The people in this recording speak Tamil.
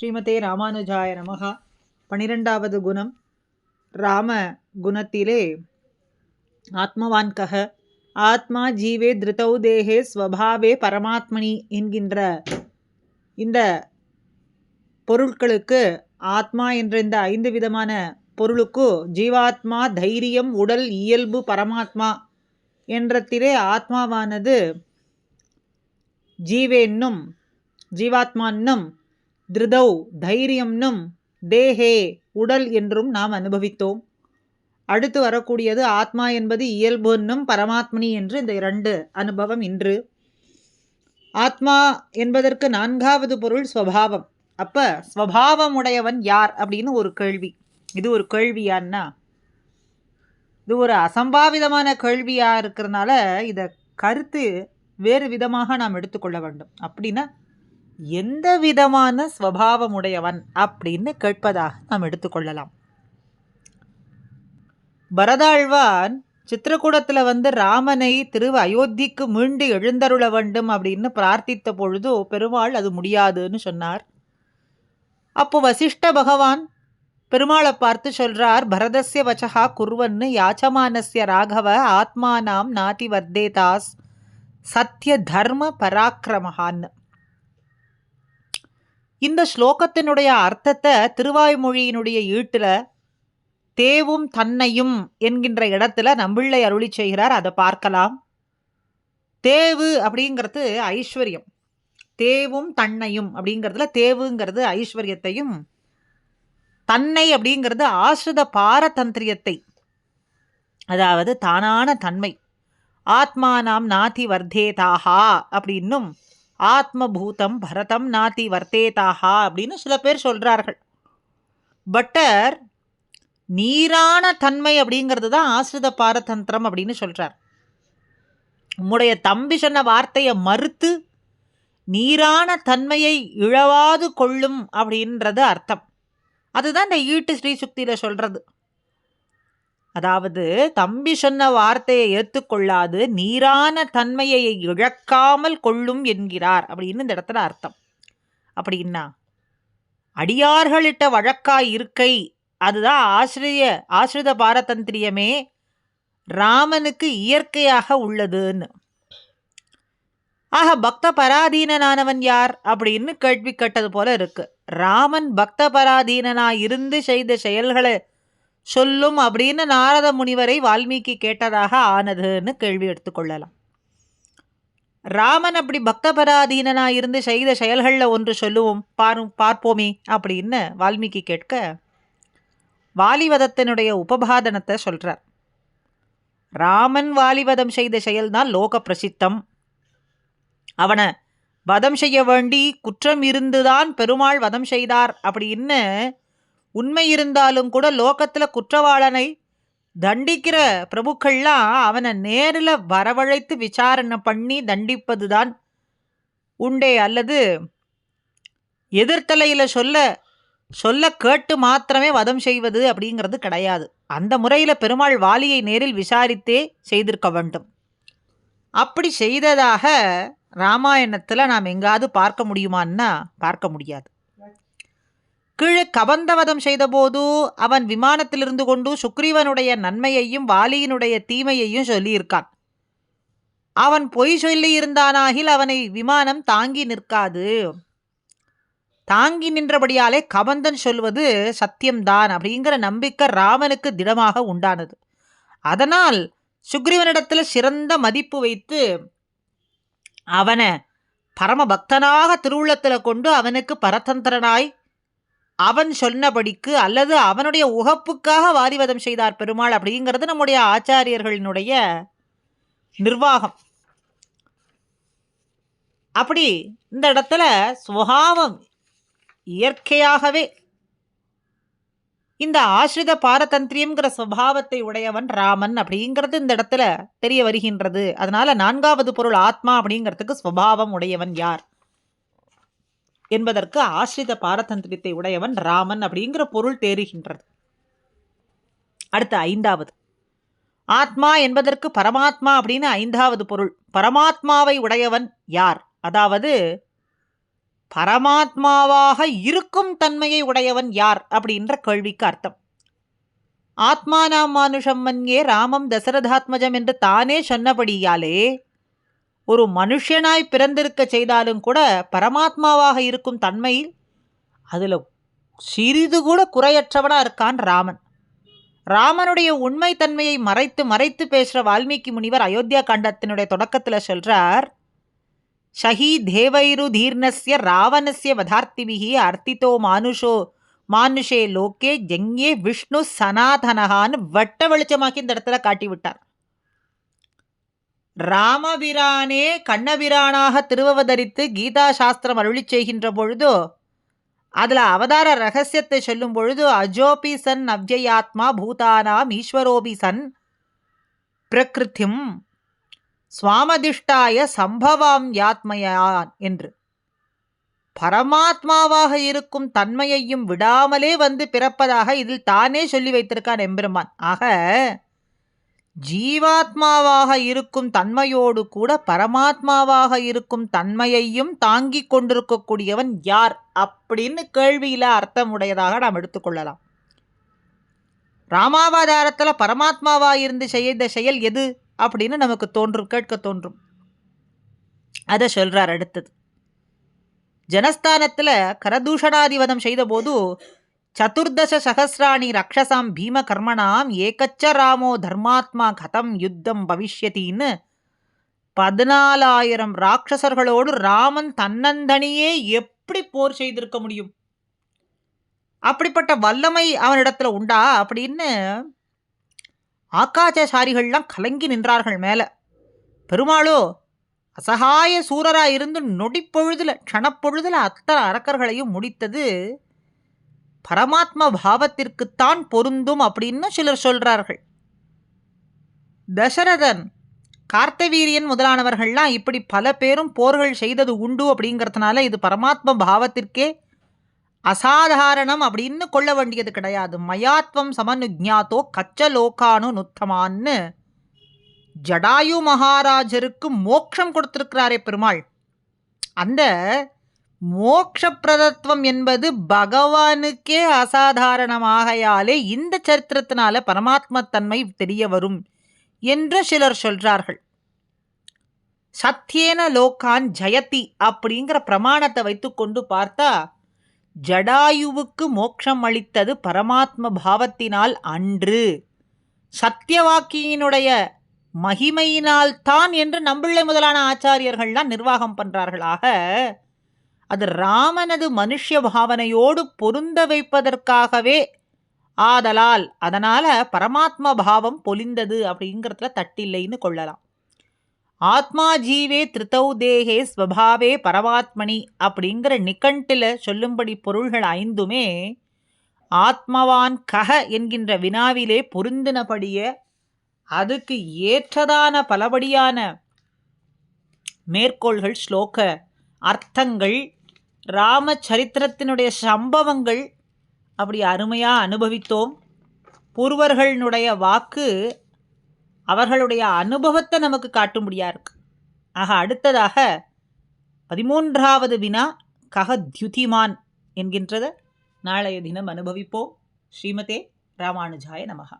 ஸ்ரீமதே ராமானுஜாய நமகா பனிரெண்டாவது குணம். ராம குணத்திலே ஆத்மவான்கக ஆத்மா ஜீவே திருத்தௌ தேகே ஸ்வபாவே பரமாத்மனி என்கின்ற இந்த பொருட்களுக்கு ஆத்மா என்ற இந்த ஐந்து விதமான பொருளுக்கு ஜீவாத்மா தைரியம் உடல் இயல்பு பரமாத்மா என்றத்திலே ஆத்மாவானது ஜீவேன்னும் ஜீவாத்மான்னும் திருதௌ தைரியம்னும் தேஹே உடல் என்றும் நாம் அனுபவித்தோம். அடுத்து வரக்கூடியது ஆத்மா என்பது இயல்புன்னும் பரமாத்மனி என்று இந்த இரண்டு அனுபவம் இன்று. ஆத்மா என்பதற்கு நான்காவது பொருள் ஸ்வபாவம். அப்போ ஸ்வபாவம் உடையவன் யார் அப்படின்னு ஒரு கேள்வி. இது ஒரு கேள்வியான்னா இது ஒரு அசம்பாவிதமான கேள்வியாக இருக்கிறதுனால இதை கருத்து வேறு விதமாக நாம் எடுத்துக்கொள்ள வேண்டும். அப்படின்னா எந்த விதமான ஸ்வபாவமுடையவன் அப்படின்னு கேட்பதாக நாம் எடுத்துக்கொள்ளலாம். பரதாழ்வான் சித்திரக்கூடத்தில் வந்து ராமனை திரு அயோத்திக்கு மீண்டு எழுந்தருள வேண்டும் அப்படின்னு பிரார்த்தித்த பொழுது பெருமாள் அது முடியாதுன்னு சொன்னார். அப்போ வசிஷ்ட பகவான் பெருமாளை பார்த்து சொல்றார் பரதஸ்ய வச்சகா குர்வன்னு யாச்சமானஸ்ய ராகவ ஆத்மானாம் நாதி வர்தேதாஸ் சத்திய தர்ம பராக்கிரமஹான்னு. இந்த ஸ்லோகத்தினுடைய அர்த்தத்தை திருவாய்மொழியினுடைய ஈட்டில் தேவும் தன்னையும் என்கின்ற இடத்துல நம்பிள்ளை அருளி செய்கிறார். அதை பார்க்கலாம். தேவு அப்படிங்கிறது ஐஸ்வர்யம். தேவும் தன்னையும் அப்படிங்கிறதுல தேவுங்கிறது ஐஸ்வர்யத்தையும் தன்னை அப்படிங்கிறது ஆசிரித பாரதந்திரியத்தை அதாவது தானான தன்மை. ஆத்மானாம் நாதி வர்த்தேதாகா அப்படின்னும் ஆத்மபூதம் பரதம் நாதி வர்த்தேதாகா அப்படின்னு சில பேர் சொல்கிறார்கள் பட்டர் நீரான தன்மை அப்படிங்கிறது தான் ஆசிரித பாரதந்திரம் அப்படின்னு சொல்கிறார் உம்முடைய தம்பி சொன்ன வார்த்தையை மறுத்து நீரான தன்மையை இழவாது கொள்ளும் அப்படின்றது அர்த்தம். அதுதான் இந்த ஈட்டு ஸ்ரீ சுக்தியில் சொல்கிறது அதாவது தம்பி சொன்ன வார்த்தையை ஏற்றுக்கொள்ளாது நீரான தன்மையை இழக்காமல் கொள்ளும் என்கிறார் அப்படின்னு இந்த இடத்துல அர்த்தம். அப்படின்னா அடியார்களிட்ட வழக்காய் இருக்கை அதுதான் ஆசிரிய ஆசிரித பாரதந்திரியமே ராமனுக்கு இயற்கையாக உள்ளதுன்னு. ஆக பக்த பராதீனனானவன் யார் அப்படின்னு கேள்வி கேட்டது போல இருக்கு. ராமன் பக்த பராதீனனாக இருந்து செய்த செயல்களை சொல்லும் அப்படின்னு நாரத முனிவரை வால்மீகி கேட்டதாக ஆனதுன்னு கேள்வி எடுத்துக்கொள்ளலாம் ராமன் அப்படி பக்தபராதீனனாக இருந்து செய்த செயல்களில் ஒன்று சொல்லுவோம் பாரு பார்ப்போமே அப்படின்னு வால்மீகி கேட்க வாலிவதத்தினுடைய உபபாதனத்தை சொல்கிறார் ராமன் வாலிவதம் செய்த செயல்தான் லோக பிரசித்தம். அவனை வதம் செய்ய வேண்டி குற்றம் இருந்துதான் பெருமாள் வதம் செய்தார் அப்படின்னு உண்மை இருந்தாலும் கூட லோகத்தில் குற்றவாளனை தண்டிக்கிற பிரபுக்கள்லாம் அவனை நேரில் வரவழைத்து விசாரணை பண்ணி தண்டிப்பது தான் உண்டே அல்லது எதிர்த்தலையில் சொல்ல சொல்ல கேட்டு மாத்திரமே வதம் செய்வது அப்படிங்கிறது கிடையாது. அந்த முறையில் பெருமாள் வாலியை நேரில் விசாரித்தே செய்திருக்க வேண்டும். அப்படி செய்ததாக ராமாயணத்தில் நாம் எங்காவது பார்க்க முடியுமான்னா பார்க்க முடியாது. கீழே கபந்தவதம் செய்தபோது அவன் விமானத்திலிருந்து கொண்டு சுக்ரீவனுடைய நன்மையையும் வாலியினுடைய தீமையையும் சொல்லியிருக்கான். அவன் பொய் சொல்லியிருந்தானாகில் அவனை விமானம் தாங்கி நிற்காது. தாங்கி நின்றபடியாலே கபந்தன் சொல்வது சத்தியம்தான் அப்படிங்கிற நம்பிக்கை ராமனுக்கு திடமாக உண்டானது. அதனால் சுக்ரீவனிடத்தில் சிறந்த மதிப்பு வைத்து அவனை பரம பக்தனாக திருவுள்ளத்தில் கொண்டு அவனுக்கு பரதந்திரனாய் அவன் சொன்னபடிக்கு அல்லது அவனுடைய உகப்புக்காக வாரிவதம் செய்தார் பெருமாள் அப்படிங்கிறது நம்முடைய ஆச்சாரியர்களினுடைய நிர்வாகம். அப்படி இந்த இடத்துல சுவாவம் இயற்கையாகவே இந்த ஆசிரித பாரதந்திரியம்ங்கிற சுவாவத்தை உடையவன் ராமன் அப்படிங்கிறது இந்த இடத்துல தெரிய வருகின்றது. அதனால நான்காவது பொருள் ஆத்மா அப்படிங்கிறதுக்கு சுவாவம் உடையவன் யார்? என்பதற்கு ஆசிரித பாரதந்திரியத்தை உடையவன் ராமன் அப்படிங்கிற பொருள் தேறுகின்றது. அடுத்த ஐந்தாவது. ஆத்மா என்பதற்கு பரமாத்மா அப்படின்னு ஐந்தாவது பொருள். பரமாத்மாவை உடையவன் யார்? அதாவது பரமாத்மாவாக இருக்கும் தன்மையை உடையவன் யார் அப்படின்ற கேள்விக்கு அர்த்தம். ஆத்மானாம் மானுஷம் மன்யே ராமம் தசரதாத்மஜம் என்று தானே சொன்னபடியாலே ஒரு மனுஷனாய் பிறந்திருக்க செய்தாலும் கூட பரமாத்மாவாக இருக்கும் தன்மையில் அதில் சிறிது கூட குறையற்றவனாக இருக்கான் ராமன். ராமனுடைய உண்மை தன்மையை மறைத்து மறைத்து பேசுகிற வால்மீகி முனிவர் அயோத்தியா காண்டத்தினுடைய தொடக்கத்தில் சொல்கிறார் ஷஹி தேவைரு தீர்ணஸ்ய ராவணஸ்ய வதார்த்திபிகி அர்த்தித்தோ மானுஷோ மானுஷே லோக்கே ஜெங்கே விஷ்ணு சனாதனகான்னு வட்ட வெளிச்சமாக்கி இந்த இடத்துல காட்டி விட்டார் ராமபிரானே கண்ணபிரானாக திருவவதரித்து கீதா சாஸ்திரம் அருளி செய்கின்ற பொழுதோ அதில் அவதார ரகசியத்தை சொல்லும் பொழுது அஜோபி சன் அவ்யயாத்மா பூதானாம் ஈஸ்வரோபி சன் பிரகிருத்திம் சுவாமதிஷ்டாய சம்பவாம் யாத்மயான் என்று. பரமாத்மாவாக இருக்கும் தன்மையையும் விடாமலே வந்து பிறப்பதாக இதில் தானே சொல்லி வைத்திருக்கான் எம்பெருமான். ஆக ஜீவாத்மாவாக இருக்கும் தன்மையோடு கூட பரமாத்மாவாக இருக்கும் தன்மையையும் தாங்கிக் கொண்டிருக்கக்கூடியவன் யார் அப்படின்னு கேள்வியில் அர்த்தமுடையதாக நாம் எடுத்துக்கொள்ளலாம். ராமாவதாரத்தில் பரமாத்மாவாக இருந்து செய்த செயல் எது அப்படின்னு நமக்கு தோன்றும் கேட்க தோன்றும். அதை சொல்கிறார் அடுத்தது. ஜனஸ்தானத்தில் கரதூஷணாதிவதம் செய்தபோது சதுர்தச சகசிராணி ரக்ஷசாம் பீமகர்மணாம் ஏகச்ச ராமோ தர்மாத்மா கதம் யுத்தம் பவிஷ்யத்தின்னு பதினாலாயிரம் ராட்சசர்களோடு ராமன் தன்னந்தனியே எப்படி போர் செய்திருக்க முடியும்? அப்படிப்பட்ட வல்லமை அவனிடத்துல உண்டா? அப்படின்னு ஆக்காச்சாரிகள்லாம் கலங்கி நின்றார்கள் மேலே. பெருமாளோ அசகாய சூரராக இருந்து நொடிப்பொழுதில் க்ஷணப்பொழுதில் அத்தனை அரக்கர்களையும் முடித்தது பரமாத்ம பாவத்திற்குத்தான் பொருந்தும் அப்படின்னு சிலர் சொல்கிறார்கள் தசரதன் கார்த்தவீரியன் முதலானவர்கள்லாம் இப்படி பல பேரும் போர்கள் செய்தது உண்டு அப்படிங்கிறதுனால இது பரமாத்ம பாவத்திற்கே அசாதாரணம் அப்படின்னு கொள்ள வேண்டியது கிடையாது. மயாத்வம் சமனுஜாத்தோ கச்சலோகானு நுத்தமான்னு ஜடாயு மகாராஜருக்கு மோக்ஷம் கொடுத்துருக்கிறாரே பெருமாள். அந்த மோக்ஷப்பிரதத்துவம் என்பது பகவானுக்கே அசாதாரணமாகையாலே இந்த சரித்திரத்தினால பரமாத்மத்தன்மை தெரிய வரும் என்று சிலர் சொல்றார்கள். சத்தியேன லோகான் ஜயதி அப்படிங்கிற பிரமாணத்தை வைத்துக்கொண்டு பார்த்தா ஜடாயுவுக்கு மோட்சம் அளித்தது பரமாத்ம பாவத்தினால் அன்று. சத்தியவாக்கியினுடைய மகிமையினால்தான் என்று நம்பிள்ளை முதலான ஆச்சாரியர்கள்லாம் நிர்வாகம் பண்ணுறார்களாக அது ராமனது மனுஷ்ய பாவனையோடு பொருந்த வைப்பதற்காகவே ஆதலால் அதனால் பரமாத்ம பாவம் பொலிந்தது அப்படிங்கிறதுல தட்டில்லைன்னு கொள்ளலாம். ஆத்மா ஜீவே திருத்தௌ தேகே ஸ்வபாவே பரமாத்மணி அப்படிங்கிற நிகண்டில் சொல்லும்படி பொருள்கள் ஐந்துமே ஆத்மவான் கக என்கின்ற வினாவிலே பொருந்தினபடிய அதுக்கு ஏற்றதான பலபடியான மேற்கோள்கள் ஸ்லோக அர்த்தங்கள் ராமச்சரித்திரத்தினுடைய சம்பவங்கள் அப்படி அருமையாக அனுபவித்தோம். பூர்வர்களினுடைய வாக்கு அவர்களுடைய அனுபவத்தை நமக்கு காட்டும்படியாக இருக்கு ஆக அடுத்ததாக பதிமூன்றாவது வினா கக தியுதிமான் என்கின்றத. நாளைய தினம் அனுபவிப்போம். ஸ்ரீமதே ராமானுஜாய நமகா